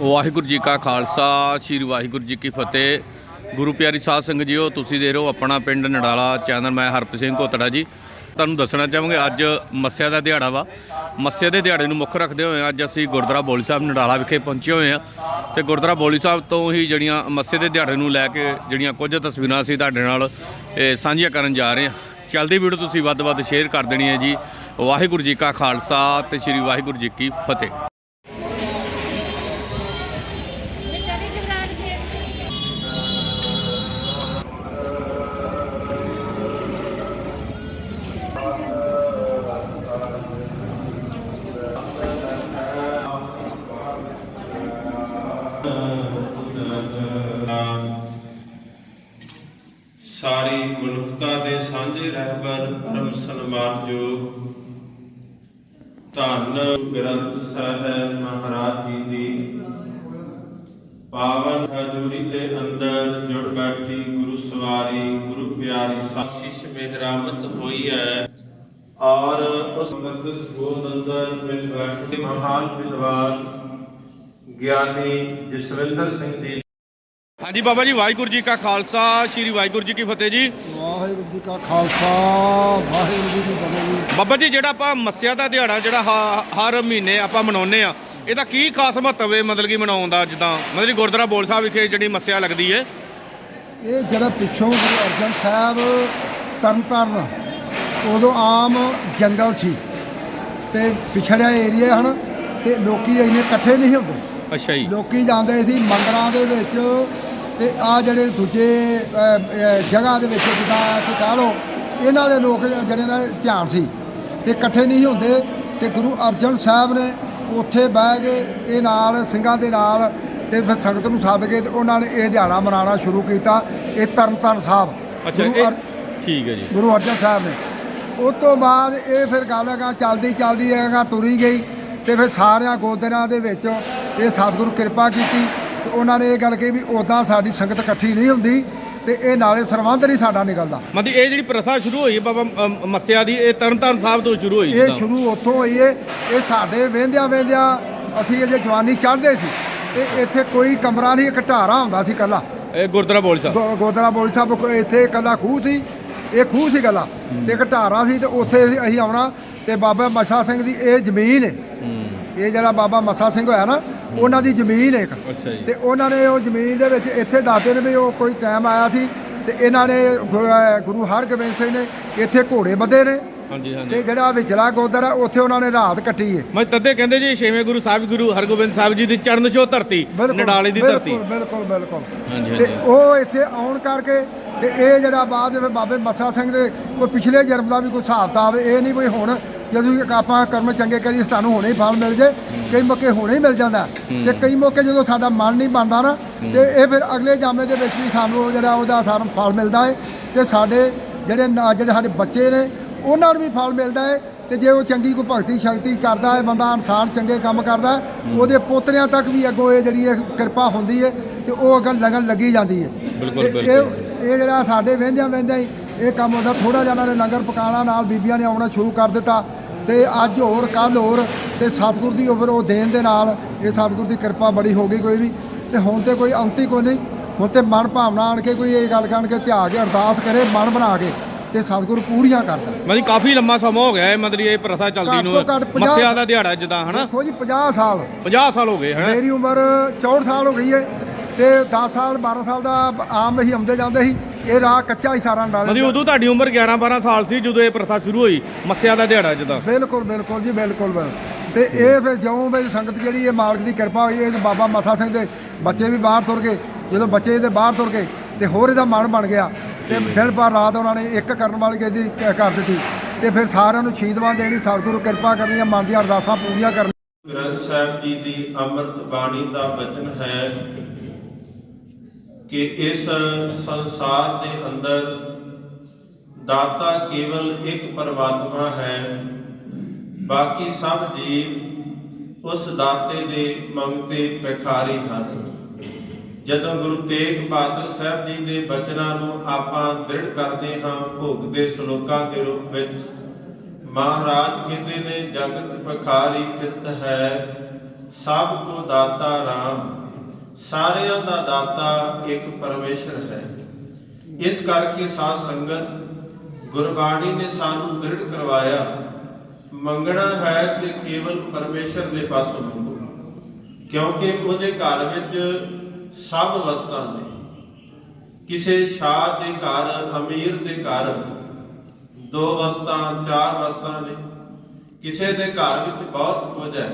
ਵਾਹਿਗੁਰੂ ਜੀ ਕਾ ਖਾਲਸਾ, ਸ੍ਰੀ ਵਾਹਿਗੁਰੂ ਜੀ ਕੀ ਫਤਿਹ। ਗੁਰੂ ਪਿਆਰੀ ਸਾਧ ਸੰਗਤ ਜੀਓ, ਤੁਸੀਂ ਦੇ ਰਹੇ ਹੋ ਆਪਣਾ ਪਿੰਡ ਨਡਾਲਾ, ਚੈਨਲ ਮੈਂ ਹਰਪ੍ਰੀਤ ਸਿੰਘ ਕੋਤੜਾ ਜੀ। ਤੁਹਾਨੂੰ ਦੱਸਣਾ ਚਾਹਾਂਗੇ, ਅੱਜ ਮੱਸਿਆ ਦਾ ਦਿਹਾੜਾ ਵਾ। ਮੱਸਿਆ ਦੇ ਦਿਹਾੜੇ ਨੂੰ ਮੁੱਖ ਰੱਖਦੇ ਹੋਏ ਅੱਜ ਅਸੀਂ ਗੁਰਦੁਆਰਾ ਬੋਲੀ ਸਾਹਿਬ ਨਡਾਲਾ ਵਿਖੇ ਪਹੁੰਚੇ ਹੋਏ ਆ ਤੇ ਗੁਰਦੁਆਰਾ ਬੋਲੀ ਸਾਹਿਬ ਤੋਂ ਹੀ ਜਿਹੜੀਆਂ ਮੱਸੇ ਦੇ ਦਿਹਾੜੇ ਨੂੰ ਲੈ ਕੇ ਜਿਹੜੀਆਂ ਕੁਝ ਤਸਵੀਰਾਂ ਅਸੀਂ ਤੁਹਾਡੇ ਨਾਲ ਇਹ ਸਾਂਝੀਆਂ ਕਰਨ ਜਾ ਰਹੇ ਹਾਂ। ਚੱਲਦੀ ਵੀਡੀਓ ਤੁਸੀਂ ਵੱਧ ਤੋਂ ਵੱਧ ਸ਼ੇਅਰ ਕਰ ਦੇਣੀ ਹੈ ਜੀ। ਵਾਹਿਗੁਰੂ ਜੀ ਕਾ ਖਾਲਸਾ ਤੇ ਸ੍ਰੀ ਵਾਹਿਗੁਰੂ ਜੀ ਕੀ ਫਤਿਹ। ਮਨੁੱਖਤਾ ਦੇ ਸਾਂਝੇ ਰਹਿਬਰ ਪਰਮ ਸਨਮਾਨਯੋਗ ਧੰਨ ਗ੍ਰੰਥ ਸਾਹਿਬ ਮਹਾਰਾਜ ਜੀ ਦੀ ਪਾਵਨ ਹਜ਼ੂਰੀ ਦੇ ਅੰਦਰ ਜੁੜ ਬੈਠੀ ਗੁਰੂ ਸਵਾਰੀ, ਗੁਰੂ ਪਿਆਰੀ ਬਖਸ਼ਿਸ਼ ਮਿਹਰਾਮਤ ਹੋਈ ਹੈ ਔਰ ਉਸ ਮੁਕੱਦਸ ਗੋਦ ਅੰਦਰ ਮਿਲ ਬੈਠੇ ਮਹਾਨ ਵਿਦਵਾਨ ਗਿਆਨੀ ਜਸਵਿੰਦਰ ਸਿੰਘ ਜੀ ਹਾਂਜੀ ਬਾਬਾ ਜੀ ਵਾਹਿਗੁਰੂ ਜੀ ਕਾ ਖਾਲਸਾ ਸ੍ਰੀ ਵਾਹਿਗੁਰੂ ਜੀ ਕੀ ਫਤਿਹ ਜੀ। ਵਾਹਿਗੁਰੂ ਜੀ ਕਾ ਖਾਲਸਾ ਵਾਹਿਗੁਰੂ ਜੀ ਕੀ ਫਤਿਹ ਜੀ। ਬਾਬਾ ਜੀ ਜਿਹੜਾ ਆਪਾਂ ਮੱਸਿਆ ਦਾ ਦਿਹਾੜਾ ਜਿਹੜਾ ਹ- ਹਰ ਮਹੀਨੇ ਆਪਾਂ ਮਨਾਉਂਦੇ ਆ ਇਹਦਾ ਕੀ ਖਾਸ ਮਹੱਤਵ ਹੈ ਮਤਲਬ ਕਿ ਮਨਾਉਣ ਦਾ ਜਿੱਦਾਂ? ਮਤਲਬ ਕਿ ਗੁਰਦੁਆਰਾ ਬੋਲ ਸਾਹਿਬ ਵਿਖੇ ਜਿਹੜੀ ਮੱਸਿਆ ਲੱਗਦੀ ਹੈ। ਇਹ ਜਿਹੜਾ ਪਿੱਛੋਂ ਗੁਰੂ ਅਰਜਨ ਸਾਹਿਬ ਤਰਨਤਾਰਨ ਉਦੋਂ ਆਮ ਜੰਗਲ ਸੀ। ਤੇ ਪਿਛੜਿਆ ਏਰੀਆ ਹਨ ਤੇ ਲੋਕੀ ਇੰਨੇ ਇਕੱਠੇ ਨਹੀਂ ਹੁੰਦੇ। ਅੱਛਾ ਜੀ। ਲੋਕੀ ਜਾਂਦੇ ਸੀ ਮੰਦਰਾਂ ਦੇ ਵਿੱਚ ਤੇ ਆ ਜਿਹੜੇ ਦੂਜੇ ਜਗ੍ਹਾ ਦੇ ਵਿੱਚ ਜਿੱਦਾਂ ਤੁਸੀਂ ਕਹ ਲਓ ਇਹਨਾਂ ਦੇ ਲੋਕ ਜਿਹੜੇ ਦਾ ਧਿਆਨ ਸੀ ਤੇ ਇਕੱਠੇ ਨਹੀਂ ਹੁੰਦੇ ਤੇ ਗੁਰੂ ਅਰਜਨ ਸਾਹਿਬ ਨੇ ਉੱਥੇ ਬਹਿ ਕੇ ਇਹ ਨਾਲ ਸਿੰਘਾਂ ਦੇ ਨਾਲ ਤੇ ਫਿਰ ਸੰਗਤ ਨੂੰ ਸੱਦ ਕੇ ਉਹਨਾਂ ਨੇ ਇਹ ਦਿਹਾੜਾ ਮਨਾਉਣਾ ਸ਼ੁਰੂ ਕੀਤਾ ਇਹ ਤਰਨਤਾਰਨ ਸਾਹਿਬ। ਅੱਛਾ ਠੀਕ ਹੈ ਜੀ। ਗੁਰੂ ਅਰਜਨ ਸਾਹਿਬ ਨੇ। ਉਸ ਤੋਂ ਬਾਅਦ ਇਹ ਫਿਰ ਗੱਲ ਹੈਗਾ ਚੱਲਦੀ ਚੱਲਦੀ ਹੈਗਾ ਤੁਰੀ ਗਈ ਤੇ ਫਿਰ ਸਾਰਿਆਂ ਗੋਦਰਿਆਂ ਦੇ ਵਿੱਚ ਇਹ ਸਤਿਗੁਰੂ ਕਿਰਪਾ ਕੀਤੀ। ਤੇ ਉਹਨਾਂ ਨੇ ਇਹ ਗੱਲ ਕਹੀ ਵੀ ਉਦਾਂ ਸਾਡੀ ਸੰਗਤ ਇਕੱਠੀ ਨਹੀਂ ਹੁੰਦੀ ਤੇ ਇਹ ਨਾਲੇ ਸਰਬੰਧ ਨਹੀਂ ਸਾਡਾ ਨਿਕਲਦਾ। ਮਤਲਬ ਇਹ ਜਿਹੜੀ ਪ੍ਰਥਾ ਸ਼ੁਰੂ ਹੋਈ ਹੈ ਬਾਬਾ ਅਮ, ਮੱਸਿਆ ਦੀ ਇਹ ਤਰਨਤਾਰਨ ਸਾਹਿਬ ਤੋਂ ਸ਼ੁਰੂ ਹੋਈ ਇਹ ਜਿੱਦਾਂ। ਸ਼ੁਰੂ ਉੱਥੋਂ ਹੋਈ ਏ ਇਹ ਸਾਡੇ ਵੇਂਦਿਆਂ ਵੇਂਦਿਆਂ ਅਸੀਂ ਅਜੇ ਜਵਾਨੀ ਚੜ੍ਹਦੇ ਸੀ ਤੇ ਇੱਥੇ ਕੋਈ ਕਮਰਾ ਨਹੀਂ ਇੱਕ ਢਾਰਾ ਹੁੰਦਾ ਸੀ ਕੱਲਾ ਇਹ ਗੁਰਦੁਆਰਾ ਬੋਲ ਸਾਹਿਬ। ਗੋਦਰਾ ਬੋਲ ਸਾਹਿਬ ਕੋਲ ਇੱਥੇ ਇਕੱਲਾ ਖੂਹ ਸੀ ਇਹ ਖੂਹ ਸੀ ਇਕੱਲਾ। ਤੇ ਇੱਕ ਢਾਰਾ ਸੀ ਤੇ ਉੱਥੇ ਅਸੀਂ- ਅਸੀਂ ਆਉਣਾ ਤੇ ਬਾਬਾ ਮੱਸਾ ਸਿੰਘ ਦੀ ਇਹ ਜ਼ਮੀਨ ਹੈ ਇਹ ਜਿਹੜਾ ਬਾਬਾ ਮੱਸਾ ਸਿੰਘ ਹੋਇਆ ਨਾ ਉਹਨਾਂ ਦੀ ਜ਼ਮੀਨ ਹੈ ਇੱਕ। ਅੱਛਾ ਜੀ। ਤੇ ਉਹਨਾਂ ਨੇ ਉਹ ਜ਼ਮੀਨ ਦੇ ਵਿੱਚ ਇੱਥੇ ਦੱਸਦੇ ਨੇ ਵੀ ਉਹ ਕੋਈ ਟਾਈਮ ਆਇਆ ਸੀ ਤੇ ਇਹਨਾਂ ਨੇ ਗੁਰੂ ਹਰਗੋਬਿੰਦ ਸਿੰਘ ਨੇ ਇੱਥੇ ਘੋੜੇ ਬੱਧੇ ਨੇ। ਹਾਂਜੀ ਤੇ ਜਿਹੜਾ ਵਿਚਲਾ ਗੋਦਰ ਉੱਥੇ ਉਹਨਾਂ ਨੇ ਰਾਤ ਕੱਟੀ ਹੈ ਮੈਂ ਤਦੇ ਕਹਿੰਦੇ ਜੀ ਛੇਵੇਂ ਗੁਰੂ ਸਾਹਿਬ ਗੁਰੂ ਹਰਗੋਬਿੰਦ ਸਾਹਿਬ ਜੀ ਦੀ ਚਰਨ ਛੋਹ ਧਰਤੀ ਨਡਾਲੇ ਦੀ ਧਰਤੀ। ਬਿਲਕੁਲ ਬਿਲਕੁਲ ਬਿਲਕੁਲ। ਹਾਂਜੀ, ਤੇ। ਉਹ ਇੱਥੇ ਆਉਣ ਕਰਕੇ ਤੇ ਇਹ ਜਿਹੜਾ ਬਾਅਦ ਵਿੱਚ ਬਾਬੇ ਮੱਸਾ ਸਿੰਘ ਦੇ ਕੋਈ ਪਿਛਲੇ ਜਨਮ ਦਾ ਵੀ ਕੋਈ ਹਿਸਾਬ ਕਿਤਾਬ ਇਹ ਨਹੀਂ ਕੋਈ ਹੁਣ ਜਦੋਂ ਕਿ ਆਪਾਂ ਕਰਮ ਚੰਗੇ ਕਰੀਏ ਸਾਨੂੰ ਹੁਣੇ ਹੀ ਫਲ ਮਿਲ ਜੇ ਕਈ ਮੌਕੇ ਹੁਣੇ ਹੀ ਮਿਲ ਜਾਂਦਾ। ਤੇ ਕਈ ਮੌਕੇ ਜਦੋਂ ਸਾਡਾ ਮਨ ਨਹੀਂ ਬਣਦਾ ਨਾ ਤੇ ਇਹ ਫਿਰ ਅਗਲੇ ਜਾਮੇ ਦੇ ਵਿੱਚ ਵੀ ਸਾਨੂੰ ਜਿਹੜਾ ਉਹਦਾ ਸਾਨੂੰ ਫਲ ਮਿਲਦਾ ਹੈ ਤੇ ਸਾਡੇ ਜਿਹੜੇ ਨਾ- ਜਿਹੜੇ ਸਾਡੇ ਬੱਚੇ ਨੇ ਉਹਨਾਂ ਨੂੰ ਵੀ ਫਲ ਮਿਲਦਾ ਹੈ ਤੇ ਜੇ ਉਹ ਚੰਗੀ ਕੋਈ ਭਗਤੀ ਸ਼ਕਤੀ ਕਰਦਾ ਹੈ ਬੰਦਾ ਇਨਸਾਨ ਚੰਗੇ ਕੰਮ ਕਰਦਾ ਉਹਦੇ ਪੋਤਰਿਆਂ ਤੱਕ ਵੀ ਅੱਗੋਂ ਇਹ ਜਿਹੜੀ ਕਿਰਪਾ ਹੁੰਦੀ ਹੈ ਤੇ ਉਹ ਅੱਗੇ ਲੱਗਣ ਲੱਗੀ ਜਾਂਦੀ ਹੈ ਬਿਲਕੁਲ, ਇਹ ਜਿਹੜਾ ਸਾਡੇ ਵਹਿੰਦਿਆਂ ਵਹਿੰਦਿਆਂ ਹੀ ਇਹ ਕੰਮ ਹੁੰਦਾ ਥੋੜਾ ਜਿਹਾ ਇਹਨਾਂ ਨੇ ਲੰਗਰ ਪਕਾਉਣਾ ਨਾਲ ਬੀਬੀਆਂ ਨੇ ਆਉਣਾ ਸ਼ੁਰੂ ਕਰ ਦਿੱਤਾ। ਤੇ ਅੱਜ ਹੋਰ ਕੱਲ ਹੋਰ ਤੇ ਸਤਿਗੁਰ ਦੀ ਉਹ ਫਿਰ ਉਹ ਦੇਣ ਦੇ ਨਾਲ ਇਹ ਸਤਿਗੁਰ ਦੀ ਕਿਰਪਾ ਬੜੀ ਹੋ ਗਈ ਕੋਈ ਵੀ। ਤੇ ਹੁਣ ਤੇ ਕੋਈ ਅੰਤੀ ਕੋਈ ਨਹੀਂ। ਹੁਣ ਤੇ ਮਨ ਭਾਵਨਾ ਆਣ ਕੇ ਕੋਈ ਇਹ ਗੱਲ ਕਰਨ ਕੇ ਧਿਆ ਕੇ ਅਰਦਾਸ ਕਰੇ ਮਨ ਬਣਾ ਕੇ ਤੇ ਸਤਿਗੁਰ ਪੂਰੀਆਂ ਕਰਦਾ। ਮਤਲਬ ਕਾਫੀ ਲੰਮਾ ਸਮਾਂ ਹੋ ਗਿਆ ਹੈ ਮਤਲਬ ਇਹ ਪ੍ਰਥਾ ਚੱਲਦੀ ਨੂੰ। ਮੱਸਿਆ ਦਾ ਦਿਹਾੜਾ ਜਿੱਦਾਂ ਹਨਾ? ਦੇਖੋ ਜੀ 50 ਸਾਲ। 50 ਸਾਲ ਹੋ ਗਏ ਹਨਾ? ਮੇਰੀ ਉਮਰ 64 ਸਾਲ ਹੋ ਗਈ ਹੈ ਤੇ 10 ਸਾਲ 12 ਸਾਲ ਦਾ ਆਮ ਹੀ ਆਉਂਦੇ ਜਾਂਦੇ ਸੀ। ਇਹ ਰਾਹ ਕੱਚਾ ਹੀ ਸਾਰਾ ਮਤਲਬ ਡਾਲੇ ਉਦੋਂ ਤੁਹਾਡੀ ਉਮਰ 11 12 ਸਾਲ ਸੀ ਜਦੋਂ ਇਹ ਪ੍ਰਥਾ ਸ਼ੁਰੂ ਹੋਈ ਮੱਸਿਆ ਦਾ ਦਿਹਾੜਾ ਜਿੱਦਾਂ। ਬਿਲਕੁਲ ਬਿਲਕੁਲ ਜੀ ਬਿਲਕੁਲ। ਤੇ ਇਹ ਫਿਰ ਜਿਉਂ ਵੀ ਸੰਗਤ ਜਿਹੜੀ ਇਹ ਮਾਲਕ ਦੀ ਕਿਰਪਾ ਹੋਈ ਇਹ ਬਾਬਾ ਮੱਥਾ ਸਿੰਘ ਦੇ ਬੱਚੇ ਵੀ ਬਾਹਰ ਤੁਰ ਗਏ ਜਦੋਂ ਬੱਚੇ ਇਹਦੇ ਬਾਹਰ ਤੁਰ ਗਏ ਤੇ ਹੋਰ ਇਹਦਾ ਮਨ ਬਣ ਗਿਆ। ਤੇ ਦਿਨ ਪਰ ਰਾਤ ਉਹਨਾਂ ਨੇ ਇੱਕ ਕਰਨ ਵਾਲੀ ਇਹਦੀ ਕਰ ਦਿੱਤੀ। ਤੇ ਫਿਰ ਸਾਰਿਆਂ ਨੂੰ ਸ਼ੀਦਵਾਂ ਦੇਣੀ ਸਤਿਗੁਰੂ ਕਿਰਪਾ ਕਰਨੀਆਂ ਮਨ ਦੀਆਂ ਅਰਦਾਸਾਂ ਪੂਰੀਆਂ ਕਰਨੀਆਂ। ਗ੍ਰੰਥ ਸਾਹਿਬ ਜੀ ਦੀ ਅੰਮ੍ਰਿਤ ਬਾਣੀ ਦਾ ਬਚਨ ਹੈ ਕਿ ਇਸ ਸੰਸਾਰ ਦੇ ਅੰਦਰ ਦਾਤਾ ਕੇਵਲ ਇੱਕ ਪਰਮਾਤਮਾ ਹੈ, ਬਾਕੀ ਸਭ ਜੀਵ ਉਸ ਦਾਤੇ ਦੇ ਮੰਗਤੇ ਭਿਖਾਰੀ ਹਨ। ਜਦੋਂ ਗੁਰੂ ਤੇਗ ਬਹਾਦਰ ਸਾਹਿਬ ਜੀ ਦੇ ਬਚਨਾਂ ਨੂੰ ਆਪਾਂ ਦ੍ਰਿੜ ਕਰਦੇ ਹਾਂ ਭੋਗ ਦੇ ਸ਼ਲੋਕਾਂ ਦੇ ਰੂਪ ਵਿੱਚ, ਮਹਾਰਾਜ ਕਹਿੰਦੇ ਨੇ, ਜਗਤ ਭਿਖਾਰੀ ਫਿਰਤ ਹੈ, ਸਭ ਕੋ ਦਾਤਾ RAM ਸਾਰਿਆਂ ਦਾ ਦਾਤਾ ਇੱਕ ਪਰਮੇਸ਼ਰ ਹੈ। ਇਸ ਕਰਕੇ ਸਾਧ ਸੰਗਤ, ਗੁਰਬਾਣੀ ਨੇ ਸਾਨੂੰ ਦ੍ਰਿੜ ਕਰਵਾਇਆ, ਮੰਗਣਾ ਹੈ ਤੇ ਕੇਵਲ ਪਰਮੇਸ਼ਰ ਦੇ ਪਾਸੋਂ ਮੰਗੋ, ਕਿਉਂਕਿ ਉਹਦੇ ਘਰ ਵਿੱਚ ਸਭ ਵਸਤਾਂ ਨੇ। ਕਿਸੇ ਸ਼ਾਹ ਦੇ ਘਰ, ਅਮੀਰ ਦੇ ਘਰ ਦੋ ਵਸਤਾਂ, ਚਾਰ ਵਸਤਾਂ ਨੇ। ਕਿਸੇ ਦੇ ਘਰ ਵਿੱਚ ਬਹੁਤ ਕੁਝ ਹੈ।